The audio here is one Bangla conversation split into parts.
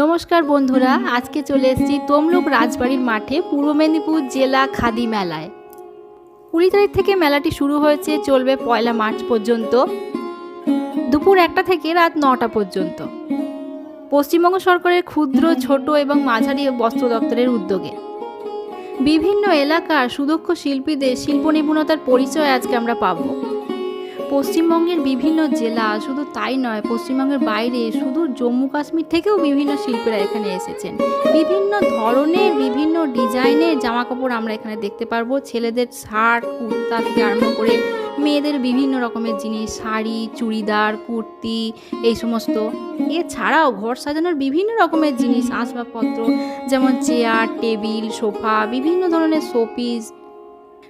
নমস্কার বন্ধুরা, আজকে চলে এসেছি তমলুক রাজবাড়ির মাঠে, পূর্ব মেদিনীপুর জেলা খাদি মেলায়। কুড়ি তারিখ থেকে মেলাটি শুরু হয়েছে, চলবে পয়লা মার্চ পর্যন্ত। দুপুর একটা থেকে রাত নটা পর্যন্ত। পশ্চিমবঙ্গ সরকারের ক্ষুদ্র, ছোট এবং মাঝারি বস্ত্র দপ্তরের উদ্যোগে। বিভিন্ন এলাকার সুদক্ষ শিল্পীদের শিল্প নিপুণতার পরিচয় আজকে আমরা পাবো। পশ্চিমবঙ্গের বিভিন্ন জেলা, শুধু তাই নয়, পশ্চিমবঙ্গের বাইরে শুধু জম্মু কাশ্মীর থেকেও বিভিন্ন শিল্পীরা এখানে এসেছেন। বিভিন্ন ধরনের বিভিন্ন ডিজাইনের জামা কাপড় আমরা এখানে দেখতে পারব। ছেলেদের শার্ট, কুর্তা থেকে আরম্ভ করে মেয়েদের বিভিন্ন রকমের জিনিস, শাড়ি, চুড়িদার, কুর্তি, এই সমস্ত। এছাড়াও ঘর সাজানোর বিভিন্ন রকমের জিনিস, আসবাবপত্র, যেমন চেয়ার, টেবিল, সোফা, বিভিন্ন ধরনের শোপিস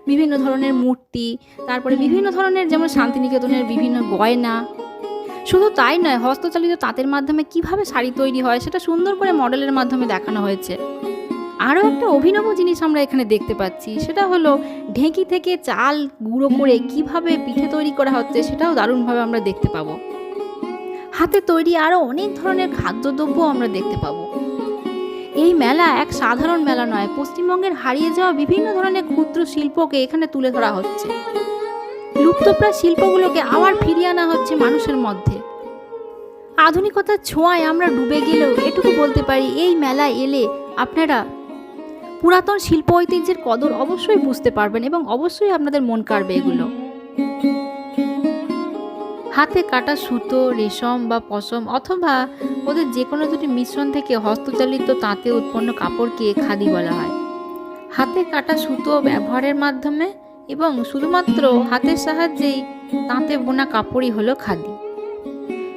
বিভিন্ন ধরনের মূর্তি, তারপরে বিভিন্ন ধরনের যেমন শান্তিনিকেতনের বিভিন্ন গয়না। শুধু তাই নয়, হস্তচালিত তাঁতের মাধ্যমে কীভাবে শাড়ি তৈরি হয় সেটা সুন্দর করে মডেলের মাধ্যমে দেখানো হয়েছে। আরও একটা অভিনব জিনিস আমরা এখানে দেখতে পাচ্ছি, সেটা হলো ঢেঁকি থেকে চাল গুঁড়ো করে কীভাবে পিঠে তৈরি করা হচ্ছে সেটাও দারুণভাবে আমরা দেখতে পাবো। হাতে তৈরি আরও অনেক ধরনের খাদ্যদ্রব্য আমরা দেখতে পাবো। এই মেলা এক সাধারণ মেলা নয়, পশ্চিমবঙ্গের হারিয়ে যাওয়া বিভিন্ন ধরনের ক্ষুদ্র শিল্পকে এখানে তুলে ধরা হচ্ছে। লুপ্তপ্রায় শিল্পগুলোকে আবার ফিরিয়ে আনা হচ্ছে মানুষের মধ্যে। আধুনিকতার ছোঁয়ায় আমরা ডুবে গেলেও এটুকু বলতে পারি, এই মেলায় এলে আপনারা পুরাতন শিল্প ঐতিহ্যের কদর অবশ্যই বুঝতে পারবেন এবং অবশ্যই আপনাদের মন কাড়বে এগুলো। হাতে কাটা সুতো, রেশম বা পশম অথবা ওদের যে কোনো দুটি মিশ্রণ থেকে হস্তচালিত তাঁতে উৎপন্ন কাপড়কে খাদি বলা হয়। হাতে কাটা সুতো ব্যবহারের মাধ্যমে এবং শুধুমাত্র হাতের সাহায্যেই তাঁতে বোনা কাপড়ই হলো খাদি।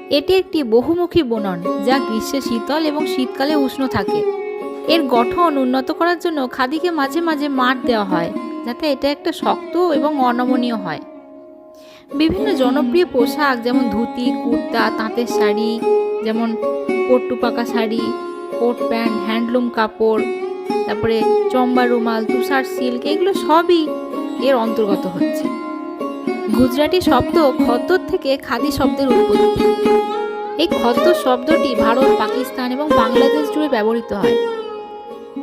এটি একটি বহুমুখী বুনন যা গ্রীষ্মে শীতল এবং শীতকালে উষ্ণ থাকে। এর গঠন উন্নত করার জন্য খাদিকে মাঝে মাঝে মাঠ দেওয়া হয় যাতে এটা একটা শক্ত এবং অনমনীয় হয়। বিভিন্ন জনপ্রিয় পোশাক, যেমন ধুতি, কুর্তা, তাঁতের শাড়ি, যেমন পট্টু পাকা শাড়ি, কোট প্যান্ট, হ্যান্ডলুম কাপড়, তারপরে চম্বা রুমাল, তুষার সিল্ক, এগুলো সবই এর অন্তর্গত হচ্ছে। গুজরাটি শব্দ খদ্দর থেকে খাদি শব্দের উৎপত্তি। এই খদ্দর শব্দটি ভারত, পাকিস্তান এবং বাংলাদেশ জুড়ে ব্যবহৃত হয়।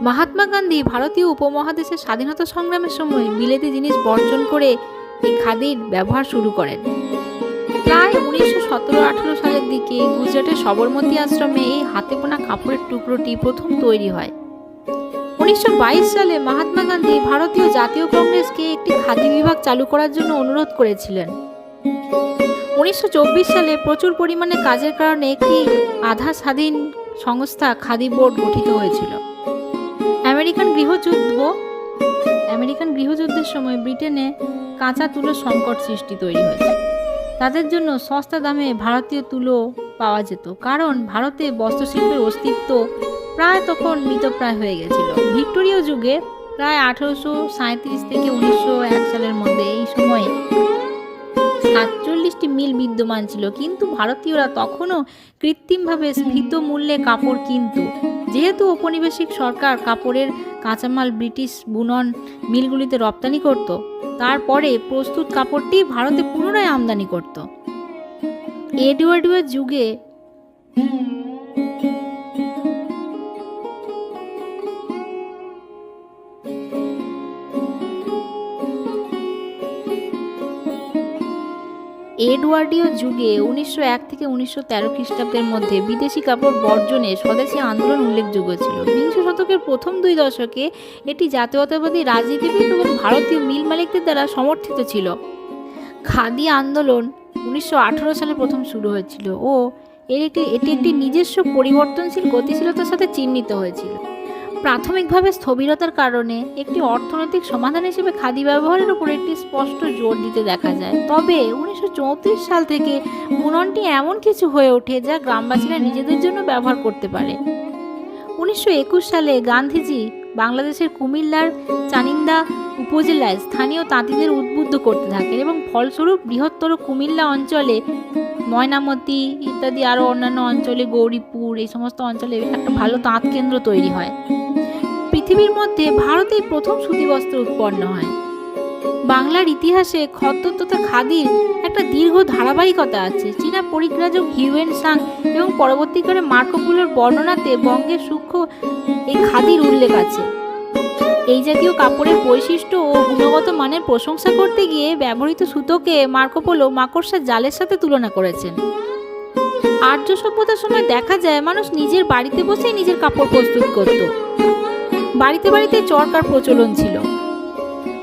মহাত্মা গান্ধী ভারতীয় উপমহাদেশের স্বাধীনতা সংগ্রামের সময় বিলেতি জিনিস বর্জন করে এই খাদির ব্যবহার শুরু করেন। প্রায় উনিশশো সতেরো আঠেরো সালের দিকে গুজরাটের সবরমতী আশ্রমে এই হাতে বোনা কাপড়ের টুকরোটি প্রথম তৈরি হয়। উনিশশো সালে মহাত্মা গান্ধী ভারতীয় জাতীয় কংগ্রেসকে একটি খাদি বিভাগ চালু করার জন্য অনুরোধ করেছিলেন। উনিশশো চব্বিশ সালে প্রচুর পরিমাণে কাজের কারণে একটি আধা স্বাধীন সংস্থা খাদি বোর্ড গঠিত হয়েছিল। আমেরিকান গৃহযুদ্ধ আমেরিকান গৃহযুদ্ধের সময় ব্রিটেনে কাঁচা তুলোর সংকট সৃষ্টি তৈরি হয়েছে। তাদের জন্য সস্তা দামে ভারতীয় তুলো পাওয়া যেত, কারণ ভারতে বস্ত্রশিল্পের অস্তিত্ব প্রায় তখন মৃতপ্রায় হয়ে গেছিল। ভিক্টোরীয় যুগে প্রায় আঠারোশো সাঁত্রিশ থেকে উনিশশো এক সালের মধ্যে এই সময়ে সাতচল্লিশটি মিল বিদ্যমান ছিল, কিন্তু ভারতীয়রা তখনও কৃত্রিমভাবে স্ফীত মূল্যে কাপড় কিনত। যেহেতু ঔপনিবেশিক সরকার কাপড়ের কাঁচামাল ব্রিটিশ বুনন মিলগুলিতে রপ্তানি করত, তারপরে প্রস্তুত কাপড়টি ভারতে পুনরায় আমদানি করত। এডওয়ার্ডের যুগে এডওয়ার্ডীয় যুগে উনিশশো এক থেকে উনিশশো তেরো খ্রিস্টাব্দের মধ্যে বিদেশি কাপড় বর্জনে স্বদেশী আন্দোলন উল্লেখযোগ্য ছিল। বিংশ শতকের প্রথম দুই দশকে এটি জাতীয়তাবাদী রাজনীতিবিদ এবং ভারতীয় মিল মালিকদের দ্বারা সমর্থিত ছিল। খাদি আন্দোলন উনিশশো আঠারো সালে প্রথম শুরু হয়েছিল ও এর একটি, এটি একটি নিজস্ব পরিবর্তনশীল গতিশীলতার সাথে চিহ্নিত হয়েছিল। প্রাথমিকভাবে স্থবিরতার কারণে একটি অর্থনৈতিক সমাধান হিসেবে খাদি ব্যবহারের উপর একটি স্পষ্ট জোর দিতে দেখা যায়। তবে উনিশশো চৌত্রিশ সাল থেকে বুননটি এমন কিছু হয়ে ওঠে যা গ্রামবাসীরা নিজেদের জন্য ব্যবহার করতে পারে। উনিশশো একুশ সালে গান্ধীজি বাংলাদেশের কুমিল্লার চানিন্দা উপজেলায় স্থানীয় তাঁতিদের উদ্বুদ্ধ করতে থাকেন এবং ফলস্বরূপ বৃহত্তর কুমিল্লা অঞ্চলে ময়নামতি ইত্যাদি আরও অন্যান্য অঞ্চলে গৌরীপুর এই সমস্ত অঞ্চলে একটা ভালো তাঁত কেন্দ্র তৈরি হয়। পৃথিবীর মধ্যে ভারতেই প্রথম সুতি বস্ত্র উৎপন্ন হয়। বাংলার ইতিহাসে খদ্দর তথা খাদির একটা দীর্ঘ ধারাবাহিকতা আছে। চীনা পরিগ্রাজক হিউয়েন সাং এবং পরবর্তীকালে মার্কোপুলোর বর্ণনাতে বঙ্গের সূক্ষ্ম এই খাদির উল্লেখ আছে। এই জাতীয় কাপড়ের বৈশিষ্ট্য ও গুণগত মানের প্রশংসা করতে গিয়ে ব্যবহৃত সুতোকে মার্কোপোলো মাকড়সার জালের সাথে তুলনা করেছেন। আর্য সভ্যতার সময় দেখা যায় মানুষ নিজের বাড়িতে বসেই নিজের কাপড় প্রস্তুত করত। বাড়িতে বাড়িতে চরকার প্রচলন ছিল।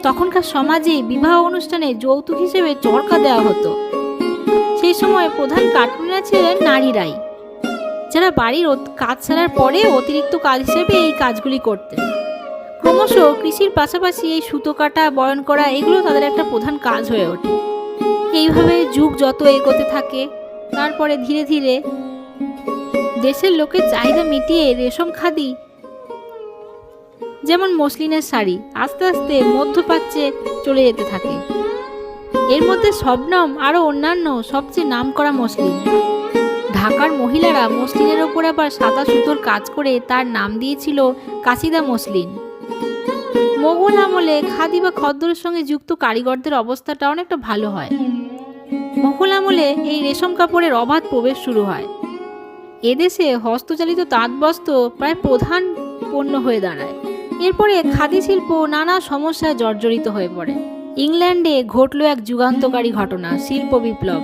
তখনকার সমাজে বিবাহ অনুষ্ঠানে যৌতুক হিসেবে চরকা দেওয়া হতো। সেই সময় প্রধান কার্টুনরা ছিলেন নারীরাই, যারা বাড়ির কাজ ছাড়ার পরে অতিরিক্ত কাজ হিসেবে এই কাজগুলি করতেন। ক্রমশ কৃষির পাশাপাশি এই সুতো কাটা, বয়ন করা, এগুলো তাদের একটা প্রধান কাজ হয়ে ওঠে। এইভাবে যুগ যত এগোতে থাকে, তারপরে ধীরে ধীরে দেশের লোকের চাহিদা মিটিয়ে রেশম খাদি যেমন মসলিনের শাড়ি, আস্তে আস্তে মধ্যপ্রাচ্যে চলে যেতে থাকে। এর মধ্যে শবনম আরও অন্যান্য সবচেয়ে নামকরা মসলিন। ঢাকার মহিলারা মসলিনের ওপর আবার সাদা সুতোর কাজ করে তার নাম দিয়েছিল কাশিদা মসলিন। মোগল আমলে খাদি বা খদ্দরের সঙ্গে যুক্ত কারিগরদের অবস্থাটা অনেকটা ভালো হয়। মোগল আমলে এই রেশম কাপড়ের অবাধ প্রবেশ শুরু হয়। এদেশে হস্তচালিত তাঁতবস্ত্র প্রায় প্রধান পণ্য হয়ে দাঁড়ায়। এরপরে খাদি শিল্প নানা সমস্যায় জর্জরিত হয়ে পড়ে। ইংল্যান্ডে ঘটল এক যুগান্তকারী ঘটনা, শিল্প বিপ্লব।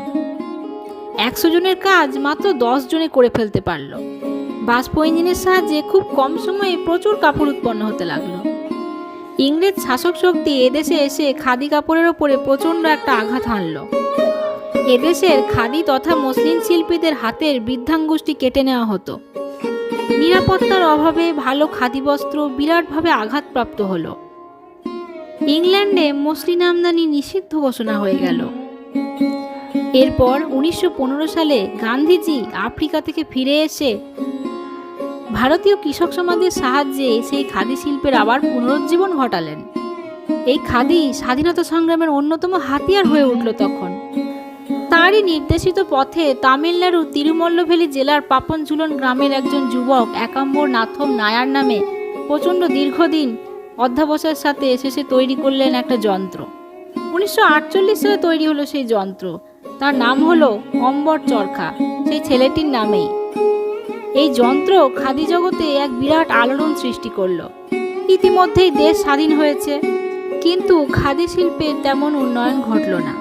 একশো জনের কাজ মাত্র দশ জনে করে ফেলতে পারল। বাষ্প ইঞ্জিনের সাহায্যে খুব কম সময়ে প্রচুর কাপড় উৎপন্ন হতে লাগল। ইংরেজ শাসক শক্তি এদেশে এসে খাদি কাপড়ের ওপরে প্রচণ্ড একটা আঘাত হানল। এদেশের খাদি তথা মসলিন শিল্পীদের হাতের বৃদ্ধাঙ্গুষ্টি কেটে নেওয়া হতো। নিরাপত্তার অভাবে ভালো খাদি বস্ত্র বিরাটভাবে আঘাতপ্রাপ্ত হল। ইংল্যান্ডে মসলিন আমদানি নিষিদ্ধ ঘোষণা হয়ে গেল। এরপর উনিশশো পনেরো সালে গান্ধীজি আফ্রিকা থেকে ফিরে এসে ভারতীয় কৃষক সমাজের সাহায্যে সেই খাদি শিল্পের আবার পুনরুজ্জীবন ঘটালেন। এই খাদি স্বাধীনতা সংগ্রামের অন্যতম হাতিয়ার হয়ে উঠল তখন। তারই নির্দেশিত পথে তামিলনাড়ু তিরুমল্লভেলি জেলার পাপনঝুলন গ্রামের একজন যুবক একাম্বর নাথম নায়ার নামে প্রচণ্ড দীর্ঘদিন অধ্যাবসায়ের সাথে শেষে তৈরি করলেন একটা যন্ত্র। উনিশশো সালে তৈরি হলো সেই যন্ত্র। তার নাম হলো অম্বর চরখা। সেই ছেলেটির নামেই। এই যন্ত্র খাদি জগতে এক বিরাট আলোড়ন সৃষ্টি করল। ইতিমধ্যেই দেশ স্বাধীন হয়েছে, কিন্তু খাদি শিল্পের তেমন উন্নয়ন ঘটল না।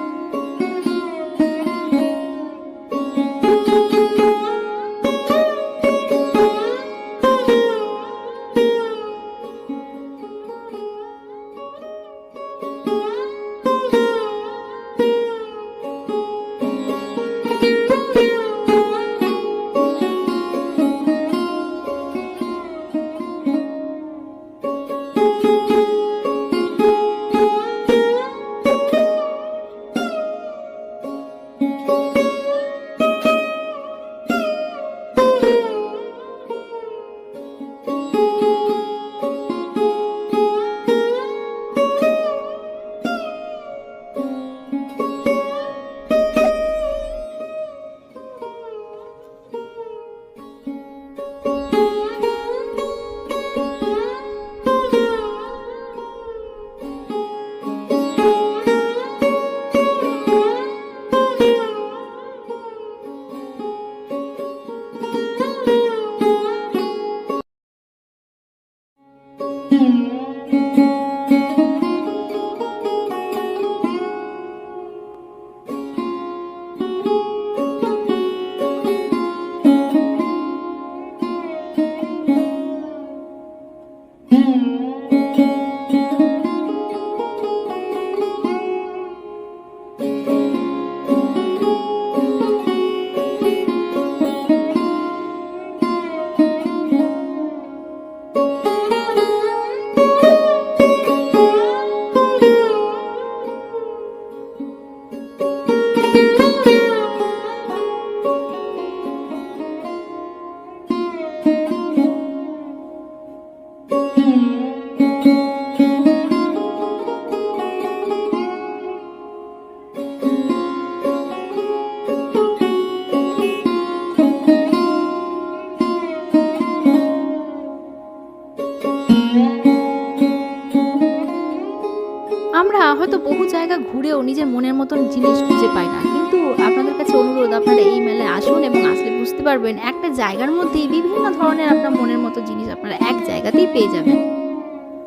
জায়গা ঘুরেও নিজের মনের মতন জিনিস খুঁজে পায় না। কিন্তু আপনাদের কাছে অনুরোধ, আপনারা এই মেলায় আসুন এবং আসলে বুঝতে পারবেন একটা জায়গার মধ্যেই বিভিন্ন ধরনের আপনার মনের মতো জিনিস আপনারা এক জায়গাতেই পেয়ে যাবেন।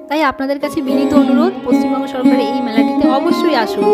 তাই আপনাদের কাছে বিনীত অনুরোধ, পশ্চিমবঙ্গ সরকারের এই মেলাটিতে অবশ্যই আসুন।